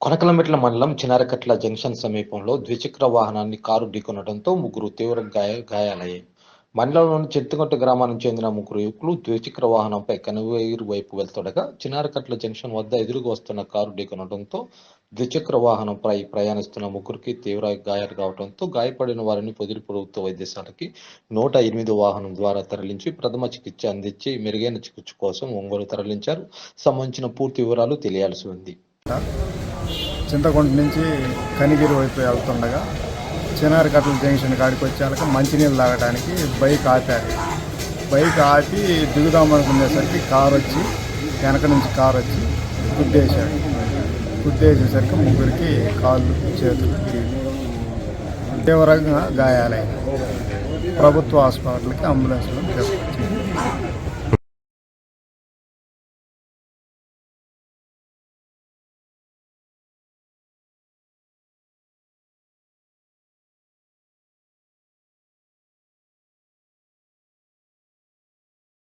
కొనకలమిట్ల మండలం చినారకట్ల జంక్షన్ సమీపంలో ద్విచక్ర వాహనాన్ని కారు ఢీకొనడంతో ముగ్గురు తీవ్ర గాయ గాయాలయ్యాయి మండలంలోని చింతగొట్ట గ్రామానికి చెందిన ముగ్గురు యువకులు ద్విచక్ర వాహనంపై కనువేరు వైపు వెళ్తుండగా చినారకట్ల జంక్షన్ వద్ద ఎదురుగా వస్తున్న కారు ఢీకొనడంతో ద్విచక్ర వాహనంపై ప్రయాణిస్తున్న ముగ్గురికి తీవ్ర గాయాలు కావడంతో గాయపడిన వారిని పొదిలి ప్రభుత్వ వైద్యశాలకి నూట ఎనిమిది వాహనం ద్వారా తరలించి ప్రథమ చికిత్స అందించి మెరుగైన చికిత్స కోసం ఒంగోలు తరలించారు. సంబంధించిన పూర్తి వివరాలు తెలియాల్సి ఉంది. చింతకొండ నుంచి కనిగిరి వైపు వెళ్తుండగా చిన్నారికట్ల జంక్షన్ కాడికి వచ్చాక మంచినీళ్ళు తాగడానికి బైక్ ఆపారు. బైక్ ఆపి దిగుదామనుకునేసరికి కారు వచ్చి వెనక నుంచి కారు వచ్చి గుద్దేశాడు గుద్దేసేసరికి ముగ్గురికి కాళ్ళు చేతులు తీవ్రంగా గాయాలైనాయి. ప్రభుత్వ హాస్పిటల్కి అంబులెన్స్లో తీసుకొచ్చింది